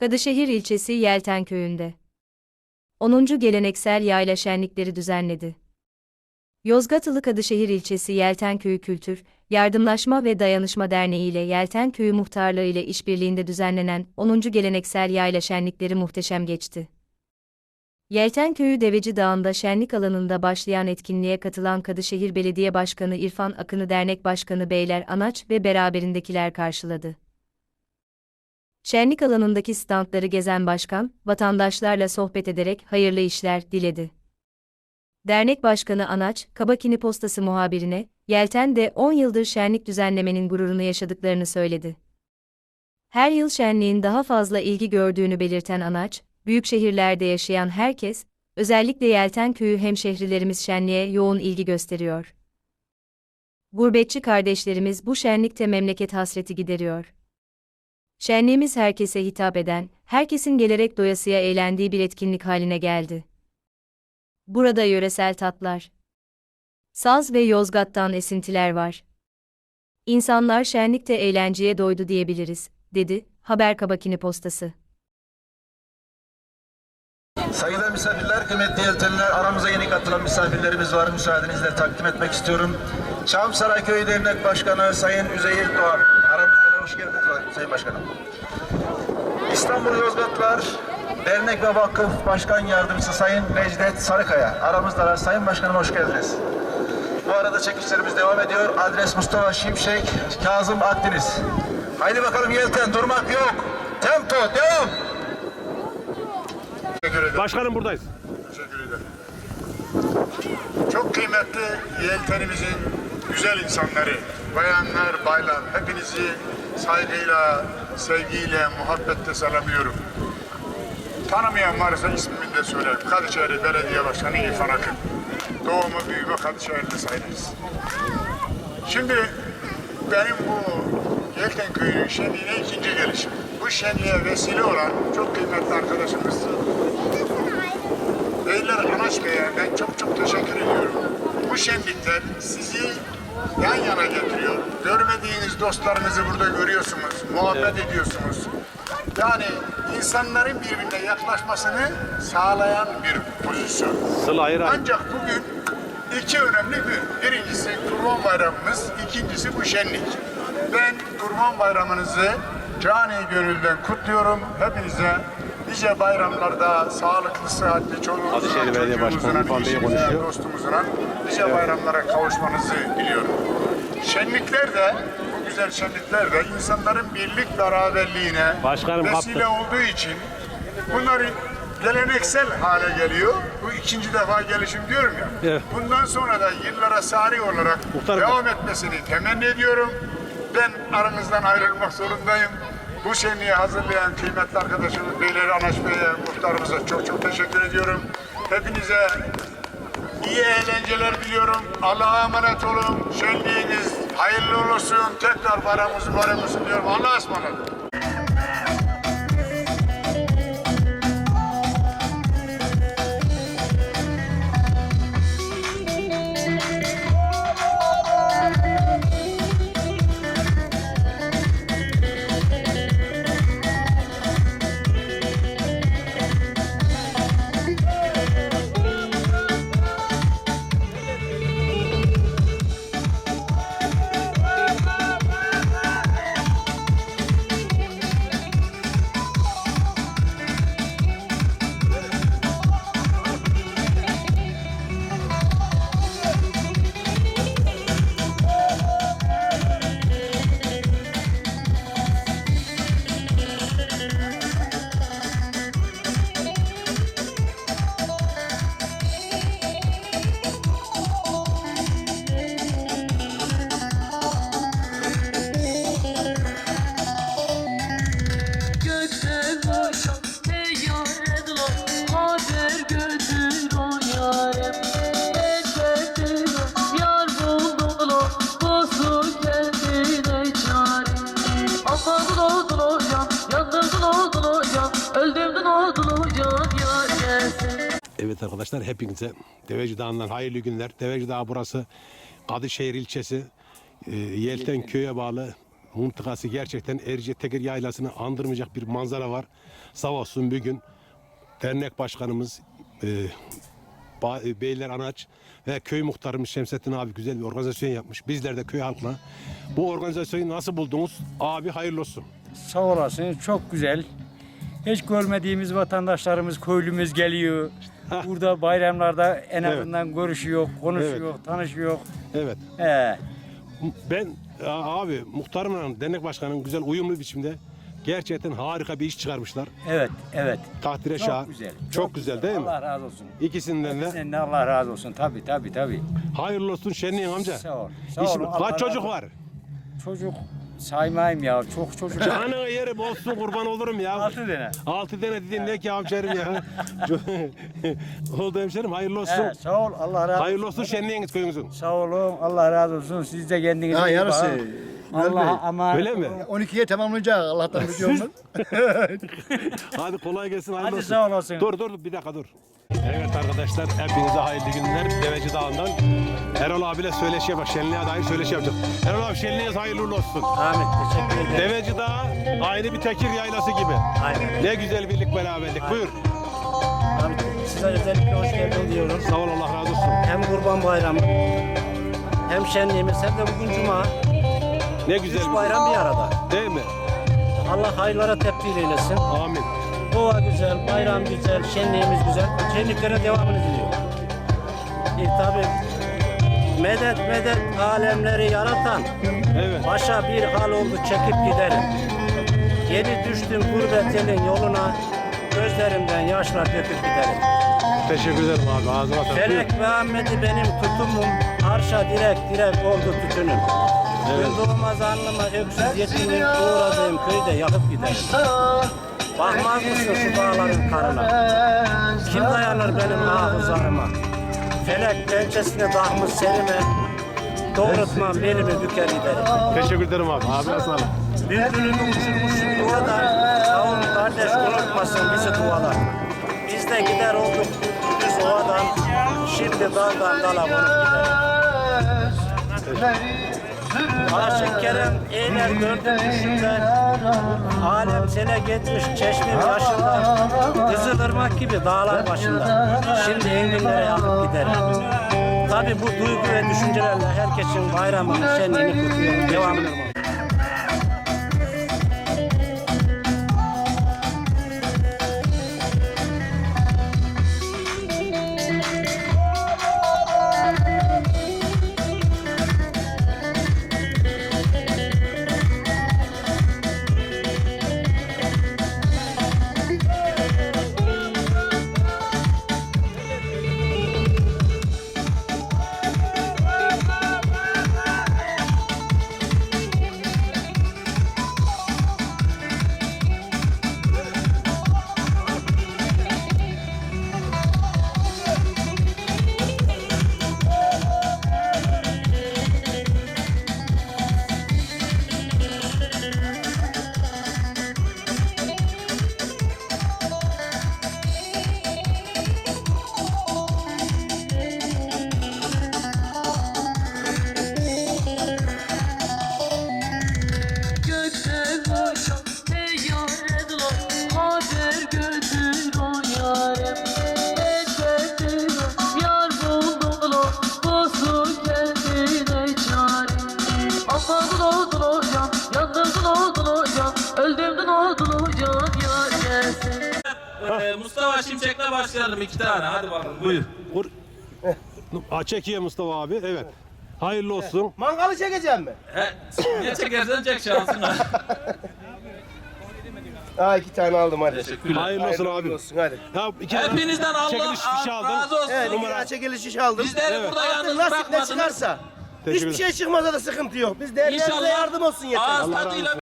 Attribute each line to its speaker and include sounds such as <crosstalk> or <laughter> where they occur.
Speaker 1: Kadışehir ilçesi Yelten köyünde 10. geleneksel yayla şenlikleri düzenledi. Yozgatlı Kadışehir ilçesi Yelten Köyü Kültür, Yardımlaşma ve Dayanışma Derneği ile Yelten Köyü Muhtarlığı ile işbirliğinde düzenlenen 10. geleneksel yayla şenlikleri muhteşem geçti. Yelten Köyü Deveci Dağı'nda şenlik alanında başlayan etkinliğe katılan Kadışehir Belediye Başkanı İrfan Akın'ı Dernek Başkanı Beyler Anaç ve beraberindekiler karşıladı. Şenlik alanındaki standları gezen başkan, vatandaşlarla sohbet ederek hayırlı işler diledi. Dernek Başkanı Anaç, Kabakini Postası muhabirine, Yelten'de 10 yıldır şenlik düzenlemenin gururunu yaşadıklarını söyledi. Her yıl şenliğin daha fazla ilgi gördüğünü belirten Anaç, büyük şehirlerde yaşayan herkes, özellikle Yelten köyü hemşehrilerimiz şenliğe yoğun ilgi gösteriyor. Gurbetçi kardeşlerimiz bu şenlikte memleket hasreti gideriyor. Şenliğimiz herkese hitap eden, herkesin gelerek doyasıya eğlendiği bir etkinlik haline geldi. Burada yöresel tatlar, saz ve Yozgat'tan esintiler var. İnsanlar şenlikte eğlenceye doydu diyebiliriz, dedi Haber Kabakini Postası.
Speaker 2: Saygıdeğer misafirler, kıymetli yeltenler, aramıza yeni katılan misafirlerimiz var. Müsaadenizle takdim etmek istiyorum. Çamsaray Köyü Dernek Başkanı Sayın Üzeyir Doğan. Hoş geldiniz Sayın Başkanım. İstanbul Yozgatlar Dernek ve Vakıf Başkan Yardımcısı Sayın Necdet Sarıkaya. Aramızdalar. Sayın Başkanım hoş geldiniz. Bu arada çekişlerimiz devam ediyor. Adres Mustafa Şimşek, Kazım Akdeniz. Haydi bakalım Yelten durmak yok. Tempo devam.
Speaker 3: Başkanım buradayız.
Speaker 4: Teşekkür ederim. Çok kıymetli Yeltenimizin güzel insanları, bayanlar, baylar, hepinizi saygıyla, sevgiyle, muhabbetle selamlıyorum. Tanımayan varsa ismini de söyleyeyim. Kadıköy'ü Belediye Başkanı İrfan Akın. Doğumu büyüme Kadıköy'de sayılırız. Şimdi benim bu Yelten Köyü'nün şenliğine ikinci gelişim. Bu şenliğe vesile olan çok kıymetli arkadaşımız Beyler Anaç Bey'e ben çok çok teşekkür ediyorum. Bu şenlikler sizi yan yana getiriyor. Görmediğiniz dostlarınızı burada görüyorsunuz, muhabbet ediyorsunuz. Yani insanların birbirine yaklaşmasını sağlayan bir pozisyon.
Speaker 3: Sıla hayır.
Speaker 4: Ancak bugün iki önemli gün. Birincisi Kurban Bayramımız, ikincisi bu şenlik. Ben Kurban Bayramınızı cani gönülden kutluyorum. Hepinize nice bayramlarda sağlıklı, sıhhatli, çoluğunuzla,
Speaker 3: Kadışehir Belediye Başkanı
Speaker 4: çocuğunuzla,
Speaker 3: İrfan Bey
Speaker 4: eşinizle,
Speaker 3: konuşuyor.
Speaker 4: dostumuzla nice bayramlara kavuşmanızı diliyorum. Şenlikler de, bu güzel şenlikler de insanların birlik beraberliğine
Speaker 3: Başkanım,
Speaker 4: vesile
Speaker 3: kaptı.
Speaker 4: olduğu için bunları geleneksel hale geliyor. Bu ikinci defa gelişim diyorum ya.
Speaker 3: Evet.
Speaker 4: Bundan sonra da yıllara sari olarak
Speaker 3: Muhtarım.
Speaker 4: devam etmesini temenni ediyorum. Ben aranızdan ayrılmak zorundayım. Bu şenliği hazırlayan kıymetli arkadaşımız Beyleri Anaç Bey'e, muhtarımıza çok çok teşekkür ediyorum. Hepinize iyi eğlenceler diliyorum. Allah'a emanet olun. Şenliğiniz hayırlı olsun. Tekrar mübarek olsun diyorum. Allah'a ısmarladık.
Speaker 3: Evet arkadaşlar hepinize Deveci Dağı'ndan hayırlı günler. Deveci Dağı burası Kadışehir ilçesi e, Yelten köy'e bağlı mıntıkası gerçekten Erice Teker Yaylası'nı andırmayacak bir manzara var. Sağ olsun bir gün dernek başkanımız e, e, Beyler Anaç ve köy muhtarımız Şemsettin abi güzel bir organizasyon yapmış. Bizler de köy halkına bu organizasyonu nasıl buldunuz? Abi hayırlı olsun.
Speaker 5: Sağ olasın. Çok güzel. Hiç görmediğimiz vatandaşlarımız, köylümüz geliyor. Burada bayramlarda en
Speaker 3: Evet.
Speaker 5: azından görüşüyor, konuşuyor, tanışıyor.
Speaker 3: Evet.
Speaker 5: He.
Speaker 3: Ben a- abi muhtarımla dernek başkanının güzel uyumlu biçimde gerçekten harika bir iş çıkarmışlar.
Speaker 5: Evet, evet.
Speaker 3: Takdire
Speaker 5: Çok
Speaker 3: şayan.
Speaker 5: güzel.
Speaker 3: Çok, güzel değil mi?
Speaker 5: Allah razı olsun.
Speaker 3: İkisinden de
Speaker 5: Senin de Allah razı olsun. Tabii, tabii, tabii.
Speaker 3: hayırlı olsun şenliğin amca.
Speaker 5: Sağ ol. Sağ. Allah
Speaker 3: kaç
Speaker 5: razı
Speaker 3: çocuk
Speaker 5: olsun.
Speaker 3: var?
Speaker 5: Çocuk saymayayım ya. Çok çocuk. <laughs>
Speaker 3: Canına yerim olsun kurban olurum ya.
Speaker 5: Altı tane.
Speaker 3: Altı tane dedin ne ki hemşerim ya. <laughs> Oldu hemşerim hayırlı olsun.
Speaker 5: He, sağ ol. Allah razı olsun.
Speaker 3: Hayırlı olsun şenliğiniz köyünüzün.
Speaker 5: Sağ olun. Allah razı olsun. Siz de kendinize iyi
Speaker 6: yarısı.
Speaker 5: bakın. Allah ama
Speaker 3: Öyle mi?
Speaker 6: 12'ye tamamlayacak Allah'tan biliyorum <laughs> ben.
Speaker 3: Hadi kolay gelsin hayırlı
Speaker 5: Hadi
Speaker 3: olsun.
Speaker 5: sağ olasın.
Speaker 3: Dur dur bir dakika dur. Evet arkadaşlar hepinize hayırlı günler. Deveci Dağı'ndan Erol abiyle söyleşi bak şenliğe dair söyleşi yapacağız. Erol abi şenliğiniz hayırlı uğurlu olsun.
Speaker 5: Ahmet teşekkür ederim.
Speaker 3: Deveci Dağı aynı bir tekir yaylası gibi.
Speaker 5: Aynen.
Speaker 3: Ne güzel birlik beraberlik. Buyur.
Speaker 7: Abi size özellikle hoş geldin diyorum.
Speaker 3: Sağ ol Allah razı olsun.
Speaker 7: Hem Kurban Bayramı hem şenliğimiz hem de bugün Cuma.
Speaker 3: Ne güzel
Speaker 7: Üç bayram bir arada.
Speaker 3: Değil mi?
Speaker 7: Allah hayırlara tebdil eylesin.
Speaker 3: Amin.
Speaker 7: Doğa güzel, bayram güzel, şenliğimiz güzel. Şenliklere devamını diliyorum. E, tabi medet medet alemleri yaratan
Speaker 3: Evet.
Speaker 7: başa bir hal oldu çekip giderim. Geri düştüm gurbet elin yoluna gözlerimden yaşlar döküp giderim.
Speaker 3: Teşekkür ederim abi. Ağzına sağlık.
Speaker 7: Felek Ahmet'i benim tutumum, arşa direk direk oldu tütünüm. Gün doğmaz alnıma öksüz yetimin uğradığım köyde yakıp giderim. Bakmaz mısın şu dağların karına? Kim dayanır benim hafızlarıma? Felek pençesine dahmış serime, doğrultmam belimi büker giderim.
Speaker 3: Teşekkür ederim abi. Ağzına sağlık.
Speaker 7: Bülbülümü uçurmuşum yuvadan, kavun kardeş unutmasın bizi duvadan. Biz de gider olduk düz ovadan, şimdi daldan dala vurup giderim. Aşık Kerem eyler gördüm düşümden, alem sele gitmiş çeşmim yaşından, Kızılırmak gibi dağlar başında, şimdi enginlere yakıp giderim. Tabi bu duygu ve düşüncelerle herkesin bayramını, şenliğini kutluyorum. Devam.
Speaker 8: Şimşek'le başlayalım iki tane. Hadi bakalım. Buyur.
Speaker 3: Vur. Aa, çekiyor Mustafa abi. Evet. Hayırlı olsun.
Speaker 6: Mangalı çekeceğim mi?
Speaker 8: He, ne çekersen çek şansını.
Speaker 6: Ha <laughs> iki tane aldım hadi.
Speaker 8: Teşekkürler.
Speaker 3: Hayırlı olsun abi.
Speaker 6: olsun hadi.
Speaker 3: Ya iki
Speaker 8: Hepinizden Allah
Speaker 3: çekiliş fişi aldın.
Speaker 8: razı olsun.
Speaker 6: Evet iki
Speaker 3: Numara.
Speaker 6: çekiliş iş aldım.
Speaker 8: Bizleri
Speaker 3: Evet.
Speaker 8: burada
Speaker 6: Artık
Speaker 8: yalnız
Speaker 6: nasip ne
Speaker 8: bırakmadınız.
Speaker 6: çıkarsa.
Speaker 3: Teşekkür
Speaker 6: Hiçbir şey çıkmasa da sıkıntı yok. Biz değerlerimize
Speaker 8: İnşallah
Speaker 6: yardım olsun yeter.
Speaker 8: ağız
Speaker 3: Allah razı
Speaker 8: tadıyla